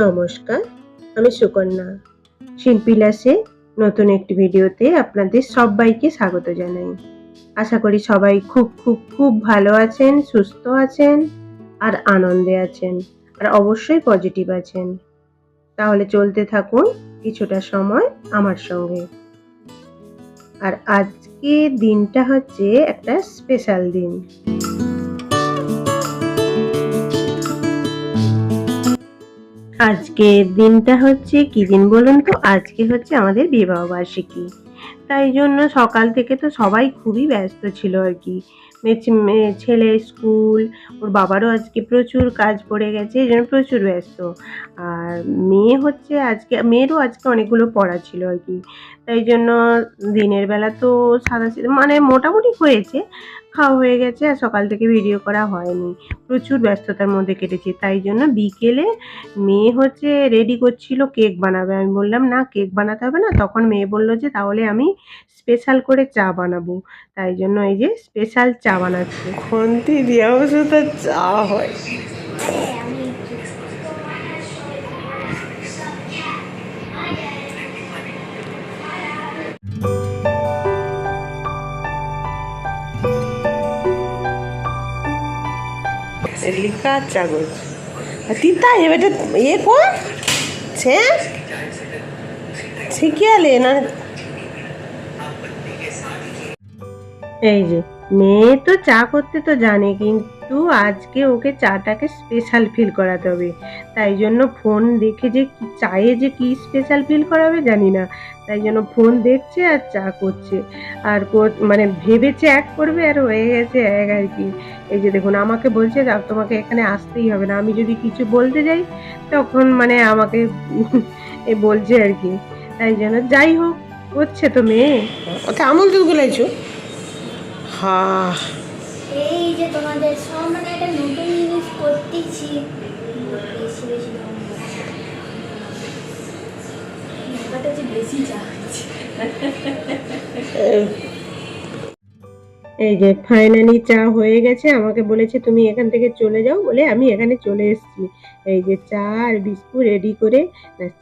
নমস্কার, আমি সুকন্যা। শিল্পীলাসে নতুন একটি ভিডিওতে আপনাদের সবাইকে স্বাগত জানাই। আশা করি সবাই খুব খুব খুব ভালো আছেন, সুস্থ আছেন, আর আনন্দে আছেন, আর অবশ্যই পজিটিভ আছেন। তাহলে চলতে থাকুন কিছুটা সময় আমার সঙ্গে। আর আজকে দিনটা হচ্ছে একটা স্পেশাল দিন। আজকে দিনটা হচ্ছে কি দিন বলুন তো? আজকে হচ্ছে আমাদের বিবাহ বার্ষিকী। তাই জন্য সকাল থেকে তো সবাই খুবই ব্যস্ত ছিল আর কি। ছেলে স্কুল, ওর বাবারও আজকে প্রচুর কাজ পড়ে গেছে, এই জন্য প্রচুর ব্যস্ত। আর মেয়ে হচ্ছে আজকে, মেয়েরও আজকে অনেকগুলো পড়া ছিল আর কি। তাই জন্য দিনের বেলা তো সাদা মানে মোটামুটি হয়েছে। খাওয়া হয়ে গেছে আর সকাল থেকে ভিডিও করা হয়নি। প্রচুর ব্যস্ততার মধ্যে কেটেছে, তাই জন্য বিকেলে মেয়ে হচ্ছে রেডি করছিল কেক বানাবে। আমি বললাম, না কেক বানাতে হবে না। তখন মেয়ে বলল যে, তাহলে আমি স্পেশাল করে চা বানাবো। তাই জন্য এই যে স্পেশাল চা বানাচ্ছি। খন্তি দিয়ে অবশ্য তো চা হয়। লিকা চাগর তিতা এবারে এ কোন? ছে। না এই যে, মেয়ে তো চা করতে তো জানে, কিন্তু আজকে ওকে চাটাকে স্পেশাল ফিল করাতে হবে। তাই জন্য ফোন দেখে যে চায়ে যে কি স্পেশাল ফিল করাবে জানি না। তাই জন্য ফোন দেখছে আর চা করছে। আর মানে ভেবেছে এক করবে আর হয়ে গেছে এক আর কি। এই যে দেখুন আমাকে বলছে "যাও, তোমাকে এখানে আসতেই হবে না। আমি যদি কিছু বলতে যাই তখন মানে আমাকে এ বলছে আর কি। তাই জন্য যাই হোক করছে তো মেয়ে। আমল দুধ গুলাইছো? হা এই যে তোমাদের সব মানে একটা নতুন জিনিস করতেছি। বেশি বেশি এই যে ফাইনালি চা হয়ে গেছে, আমাকে বলেছে তুমি এখান থেকে চলে যাও বলে আমি এখানে চলে এসেছি। এই যে চা আর বিস্কুট রেডি করে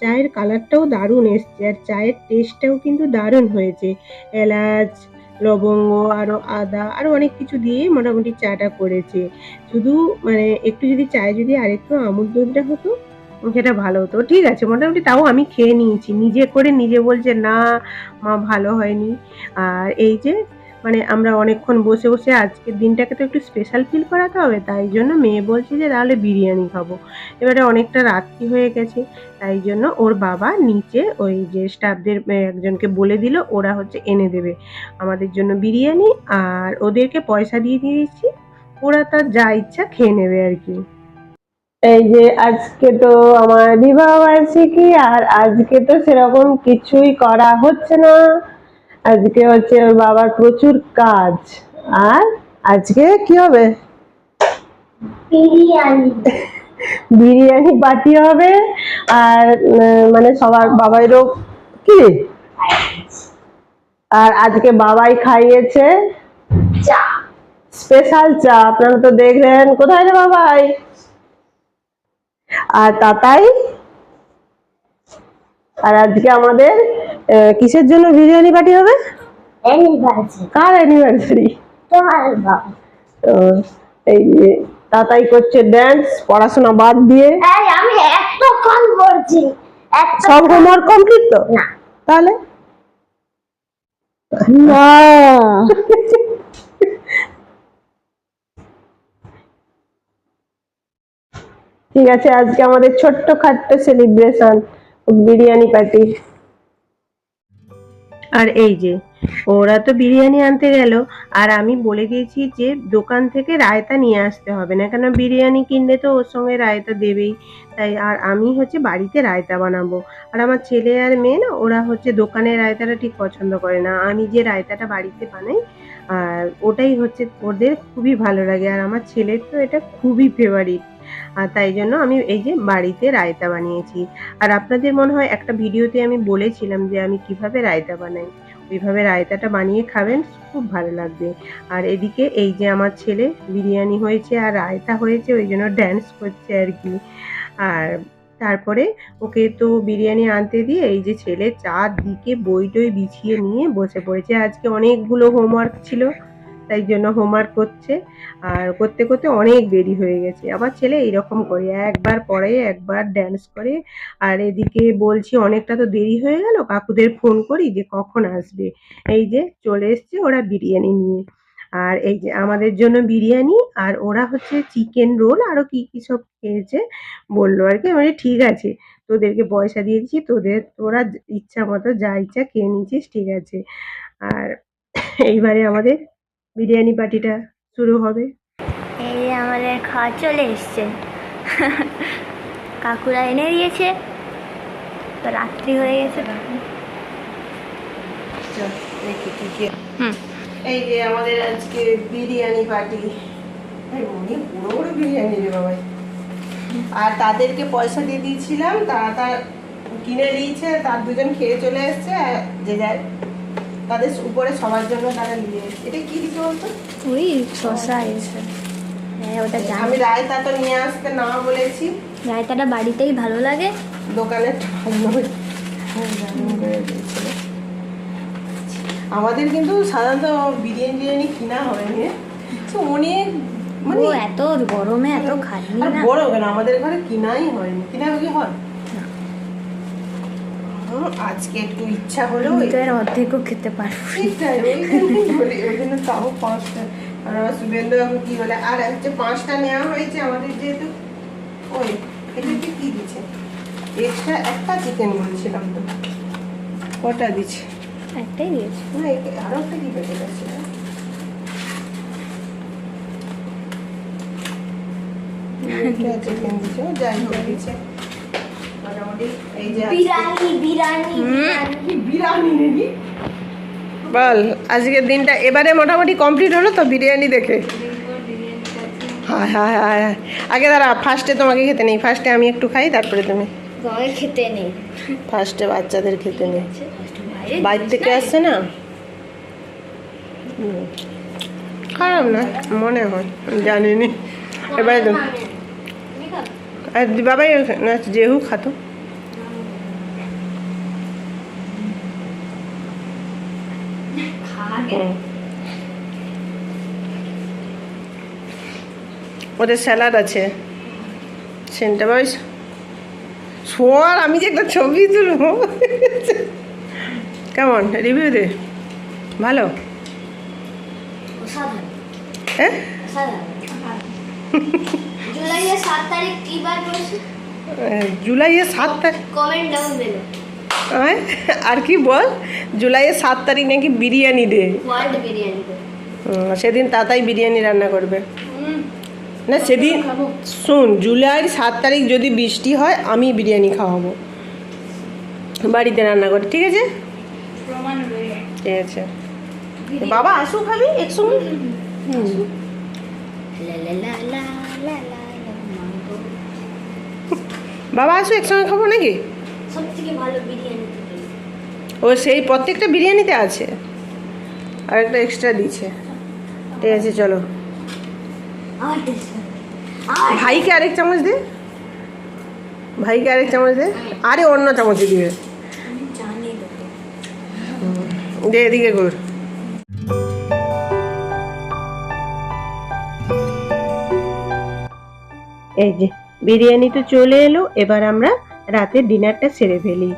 চায়ের কালারটাও দারুণ এসছে, আর চায়ের টেস্টটাও কিন্তু দারুণ হয়েছে। এলাচ লবঙ্গ আরও আদা আরও অনেক কিছু দিয়ে মোটামুটি চাটা করেছে। শুধু মানে একটু যদি চায়ে যদি আরেকটু আমুল দুধটা হতো, সেটা ভালো হতো। ঠিক আছে, মোটামুটি তাও আমি খেয়ে নিয়েছি। নিজে করে নিজে বলছে, না, মা, ভালো হয়নি। আর এই যে মানে আমরা অনেকক্ষণ বসে বসে আজকের দিনটাকে তো একটু স্পেশাল ফিল করাতে হবে, তাই জন্য মেয়ে বলছে যে তাহলে বিরিয়ানি খাব। এবারে অনেকটা রাত্রি হয়ে গেছে, তাই জন্য ওর বাবা নিচে ওই যে স্টাফদের একজনকে বলে দিল, ওরা হচ্ছে এনে দেবে আমাদের জন্য বিরিয়ানি, আর ওদেরকে পয়সা দিয়ে দিয়েছি, ওরা তার যা ইচ্ছা খেয়ে নেবে আর কি। এই যে আজকে তো আমার বিবাহ বার্ষিকী, আর আজকে তো সেরকম কিছুই করা হচ্ছে না। আজকে হচ্ছে ওর বাবার প্রচুর কাজ। আর আজকে কি হবে? বিরিয়ানি। পার্টি হবে আর মানে সবার বাবাইরও কি? আর আজকে বাবাই খাইয়েছে চা। স্পেশাল চা। আপনারা তো দেখলেন। কোথায় রে বাবাই? আর তাতাই? আর আজকে আমাদের কিসের জন্য বিরিয়ানি পার্টি হবে? কার অ্যানিভার্সারি এই তাতাই করছে ড্যান্স পড়াশোনা বাদ দিয়ে। আমি এতক্ষণ পড়ছি সব হোমওয়ার্ক কমপ্লিট তো? না। তাহলে? না। ঠিক আছে আজকে আমাদের ছোট্ট খাট্ট সেলিব্রেশন বিরিয়ানি পার্টি আর এই যে, ওরা তো বিরিয়ানি আনতে গেল, আর আমি বলে দিয়েছি যে দোকান থেকে রায়তা নিয়ে আসতে হবে না, কেন বিরিয়ানি কিনলে তো ওর সঙ্গে রায়তা দেবেই। তাই আর আমি হচ্ছে বাড়িতে রায়তা বানাবো। আর আমার ছেলে আর মেয়ে না, ওরা হচ্ছে দোকানের রায়তাটা ঠিক পছন্দ করে না। আমি যে রায়তাটা বাড়িতে বানাই, আর ওটাই হচ্ছে ওদের খুবই ভালো লাগে। আর আমার ছেলের তো এটা খুবই ফেভারিট আর তাই জন্য আমি এই যে বাড়িতে রায়তা বানিয়েছি। আর আপনাদের মনে হয় একটা ভিডিওতে আমি বলেছিলাম যে আমি কীভাবে রায়তা বানাই? ওইভাবে রায়তাটা বানিয়ে খাবেন, খুব ভালো লাগবে। আর এদিকে এই যে আমার ছেলে বিরিয়ানি হয়েছে আর রায়তা হয়েছে, ওই জন্য ড্যান্স করছে আর কি। আর তারপরে ওকে তো বিরিয়ানি আনতে দিয়ে এই যে ছেলে চারদিকে বই টই বিছিয়ে নিয়ে বসে পড়েছে। আজকে অনেকগুলো হোমওয়ার্ক ছিল। তাই জন্য হোমওয়ার্ক করছে। আর করতে করতে অনেক দেরি হয়ে গেছে। আমার ছেলে এইরকম করে, একবার পড়ে, একবার ড্যান্স করে। আর এদিকে বলছি, অনেকটা তো দেরি হয়ে গেল, কাকুদের ফোন করি যে কখন আসবে। এই যে চলে এসছে ওরা বিরিয়ানি নিয়ে। আর এই যে আমাদের জন্য বিরিয়ানি, আর ওরা হচ্ছে চিকেন রোল আরও কি কি সব খেয়েছে বলল আর কি। মানে ঠিক আছে, তোদেরকে পয়সা দিয়েছি তোদের, তোরা ইচ্ছা মতো যা ইচ্ছা খেয়ে নিচ্ছিস, ঠিক আছে। আর এইবারে আমাদের বিরিয়ানি পার্টিটা শুরু হবে। এই যে আমাদের খাওয়া চলে এসছে। কাকুরা এনে দিয়েছে। তো রাত্রি হয়ে গেছে। হুম। এই যে আমাদের আজকে বিরিয়ানি পার্টি। অনেক বড় বড় বিরিয়ানি রে বাবাই। আর তাদেরকে পয়সা দিয়ে দিয়েছিলাম তারা তার কিনে দিয়েছে তার দুজন খেয়ে চলে এসছে যে যার তাদের উপরে সবার জন্য তারা নিয়ে এসছে এটা কি দিতে বলতো? ওই এসে হ্যাঁ ওটা আমি রায়তা তো নিয়ে আসতে না বলেছি। রায়তাটা বাড়িতেই ভালো লাগে। দোকানে ভালো। আমাদের কিন্তু সাধারণত বিরিয়ানি বিরিয়ানি কিনা হয়নি তো অনেক মানে এত গরমে এত আর না। বড় কেন? আমাদের ঘরে কিনাই হয়নি। কিনা কি হয়? আজকে একটু ইচ্ছা হলো এর অর্ধেকও খেতে পারব। তাও পাঁচটা। আর আমার শুভেন্দু বাবু কি বলে? আর হচ্ছে পাঁচটা নেওয়া হয়েছে আমাদের যেহেতু ওই এটাকে কি দিচ্ছে? এক্সট্রা একটা চিকেন বলছিলাম তো। কটা দিচ্ছে? একটাই দিয়েছে। না একে- একটা কি পেতে গেছে চিকেন দিচ্ছে যাই হোক দিচ্ছে। মোটামুটি এই যে আজকে- বিরিয়ানি বিরিয়ানি নাকি বল আজকের দিনটা এবারে মোটামুটি কমপ্লিট হলো তো বিরিয়ানি দেখে? হ্যাঁ হ্যাঁ হ্যাঁ হ্যাঁ। আগে দাঁড়া ফার্স্টে তোমাকে খেতে নেই ফার্স্টে আমি একটু খাই তারপরে তুমি। গায়ে খেতে নেই। ফার্স্টে বাচ্চাদের খেতে নেই। বাইরে বাইরে থেকে আসছে না? খারাপ না মনে হয় জানিনি। এবারে তো আর বাবাই না যেহু খাতো। ওদের স্যালাড আছে। সেন্টা বয়স শোয়ার আমি যে একটা ছবি তুলবো। কেমন? রিভিউ দে। ভালো? হ্যাঁ জুলাইয়ের সাত তারিখ কমেন্ট ডাউন আর কি বল? জুলাইয়ের সাত তারিখ নাকি বিরিয়ানি ডে হুম, সেদিন তাতাই বিরিয়ানি রান্না করবে। না সেদিন। শুন জুলাইয়ের সাত তারিখ যদি বৃষ্টি হয় আমি বিরিয়ানি খাওয়াবো। বাড়িতে রান্না করে ঠিক আছে? ঠিক আছে। বাবা আসু খাবি একসঙ্গে। বাবা আসু একসঙ্গে খাব নাকি? সব থেকে ভালো বিরিয়ানি ও সেই প্রত্যেকটা বিরিয়ানিতে আছে। আর একটা এক্সট্রা দিচ্ছে। ঠিক আছে চলো। ভাইকে আরেক চামচ দে। ভাইকে আরেক চামচ দে। আরে অন্য চামচে দিবে। দে এদিকে কর এই যে বিরিয়ানি তো চলে এলো। এবার আমরা রাতের ডিনারটা সেরে ফেলি।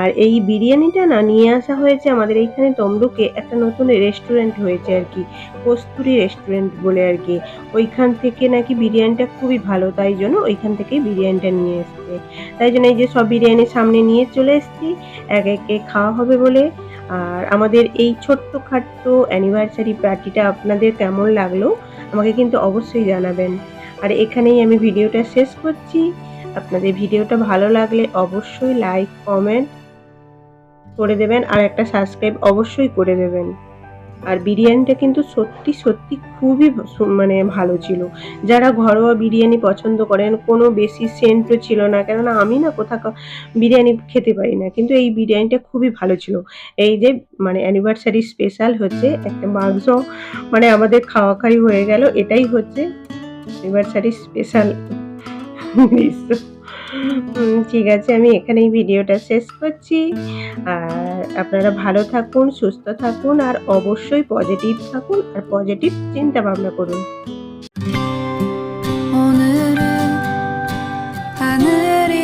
আর এই বিরিয়ানিটা না নিয়ে আসা হয়েছে আমাদের এইখানে তমলুকে একটা নতুন রেস্টুরেন্ট হয়েছে আর কি, কস্তুরি রেস্টুরেন্ট বলে আর কি। ওইখান থেকে নাকি বিরিয়ানিটা খুবই ভালো, তাই জন্য ওইখান থেকেই বিরিয়ানিটা নিয়ে এসছে। তাই জন্য এই যে সব বিরিয়ানি সামনে নিয়ে চলে এসেছি, এক একে খাওয়া হবে বলে। আর আমাদের এই ছোট্ট খাট্ট অ্যানিভার্সারি পার্টিটা আপনাদের কেমন লাগল, আমাকে কিন্তু অবশ্যই জানাবেন। আর এখানেই আমি ভিডিওটা শেষ করছি। আপনাদের ভিডিওটা ভালো লাগলে অবশ্যই লাইক কমেন্ট করে দেবেন আর একটা সাবস্ক্রাইব অবশ্যই করে দেবেন। আর বিরিয়ানিটা কিন্তু সত্যি সত্যি খুবই মানে ভালো ছিল। যারা ঘরোয়া বিরিয়ানি পছন্দ করেন, কোনো বেশি সেন্টও ছিল না, কেননা আমি না কোথাও বিরিয়ানি খেতে পারি না। কিন্তু এই বিরিয়ানিটা খুবই ভালো ছিল। এই যে মানে অ্যানিভার্সারি স্পেশাল হচ্ছে, একটা মাংস মানে আমাদের খাওয়া খাই হয়ে গেল, এটাই হচ্ছে অ্যানিভার্সারি স্পেশাল ঠিক আছে আমি এখানেই ভিডিওটা শেষ করছি। আর আপনারা ভালো থাকুন সুস্থ থাকুন আর অবশ্যই পজিটিভ থাকুন আর পজিটিভ চিন্তা ভাবনা করুন 하늘이